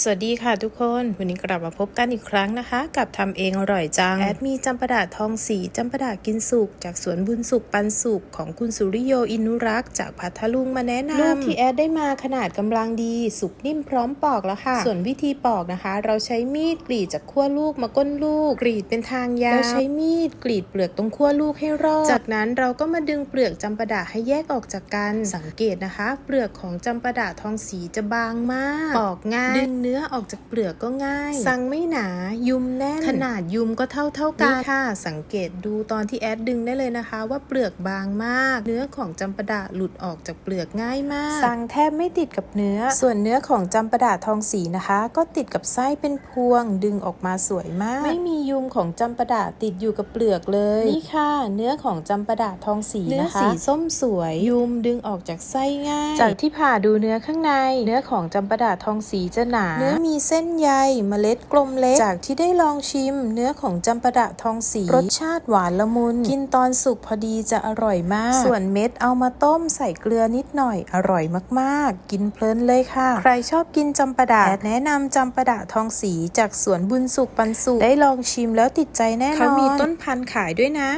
สวัสดีค่ะทุกคน วันนี้กลับมาพบกันอีกครั้งนะคะ กับทำเองอร่อยจัง แอดมีจำปาดาทองสีจำปาดากินสุก จากสวนบุญสุขปันสุขของคุณสุริโยอินุรักษ์จากพัทลุงมาแนะนำลูกที่แอดได้มาขนาดกำลังดี สุกนิ่มพร้อมปอกแล้วค่ะ ส่วนวิธีปอกนะคะ เราใช้มีดกรีดจากขั้วลูกมาก้นลูก กรีดเป็นทางยาวแล้วใช้มีดกรีดเปลือกตรงขั้วลูกให้รอบจากนั้นเราก็มาดึงเปลือกจำปาดาให้แยกออกจากกันสังเกตนะคะ เปลือกของจำปาดาทองสีจะบางมากปอกง่ายดึงเนื้อออกจากเปลือกก็ง่ายสั่งไม่หนายุมแน่น ขนาดยุมก็เท่าเท่าๆกันค่ะ สังเกตดูตอนที่แอดดึงได้เลยนะคะ ว่าเปลือกบางมาก เนื้อของจำปาดาหลุดออกจากเปลือกง่ายมากสั่งแทบไม่ติดกับเนื้อ ส่วนเนื้อของจำปาดาทองสีนะคะ ก็ติดกับไส้เป็นพวงดึงออกมาสวยมาก ไม่มียุมของจำปาดาติดอยู่กับเปลือกเลย นี่ค่ะ เนื้อของจำปาดาทองสีนะคะเนื้อสีส้มสวย ยุมดึงออกจากไส้ง่าย จากที่ผ่าดูเนื้อข้างใน เนื้อของจำปาดาทองสีจะหนาเนื้อมีเส้นใยเมล็ดกลมเล็ก จากที่ได้ลองชิม เนื้อของจำปาดะทองสี รสชาติหวานละมุน กินตอนสุกพอดีจะอร่อยมาก ส่วนเม็ดเอามาต้มใส่เกลือนิดหน่อยอร่อยมากๆ กินเพลินเลยค่ะ ใครชอบกินจำปาดะแนะนำจำปาดะทองสีจากสวนบุญสุขปันสุขได้ลองชิมแล้วติดใจแน่นอนเขามีต้นพันธุ์ขายด้วยนะ